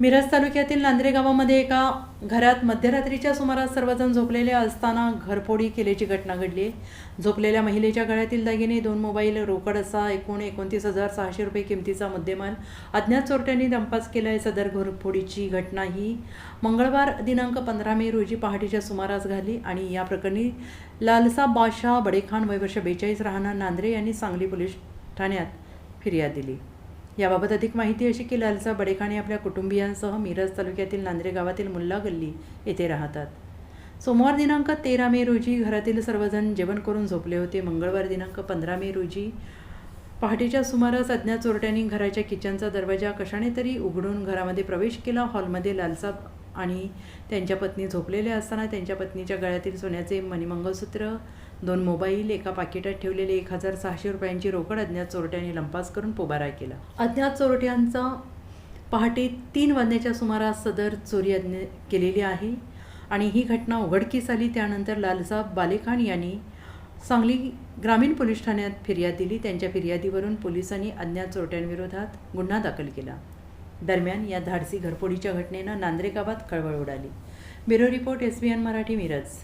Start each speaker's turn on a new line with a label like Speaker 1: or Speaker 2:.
Speaker 1: मिरज तालुक्यातील नांद्रे गावामध्ये एका घरात मध्यरात्रीच्या सुमारास सर्वजण झोपलेले असताना घरफोडी केल्याची घटना घडली. झोपलेल्या महिलेच्या गळ्यातील दागिने दोन मोबाईल रोकड असा एकूण एकोणतीस हजार सहाशे रुपये किमतीचा मुद्देमाल अज्ञात चोरट्यांनी दंपास केला आहे सदर घरफोडीची घटना ही मंगळवार दिनांक पंधरा मे रोजी पहाटेच्या सुमारास घाली आणि या प्रकरणी लालसा बादशाह बडेखान वयवर्ष बेचाळीस राहणार. नांद्रे यांनी सांगली पोलीस ठाण्यात फिर्याद दिली. याबाबत अधिक माहिती अशी की लालसा बडेखाणे आपल्या कुटुंबियांसह मिरज तालुक्यातील नांद्रे गावातील मुल्ला गल्ली येथे राहतात. सोमवार दिनांक तेरा मे रोजी घरातील सर्वजण जेवण करून झोपले होते. मंगळवार दिनांक पंधरा मे रोजी पहाटेच्या सुमारास अज्ञात चोरट्यांनी घराच्या किचनचा दरवाजा कशाने तरी उघडून घरामध्ये प्रवेश केला. हॉलमध्ये लालसाब आणि त्यांच्या पत्नी झोपलेल्या असताना त्यांच्या पत्नीच्या गळ्यातील सोन्याचे मणिमंगळसूत्र दोन मोबाईल एका पाकिटात ठेवलेले एक हजार सहाशे रुपयांची रोकड अज्ञात चोरट्यांनी लंपास करून पोबारा केला. अज्ञात चोरट्यांचा पहाटे तीन वाजण्याच्या सुमारास सदर चोरी अज्ञ केलेली आहे आणि ही घटना उघडकीस आली. त्यानंतर लालसाब बालेखान यांनी सांगली ग्रामीण पोलीस ठाण्यात फिर्याद दिली. त्यांच्या फिर्यादीवरून पोलिसांनी अज्ञात चोरट्यांविरोधात गुन्हा दाखल केला. दरम्यान या धाडसी घरफोडीच्या घटनेनं नांद्रे गावात कळवळ उडाली. Bureau report S B N Marathi Miraj.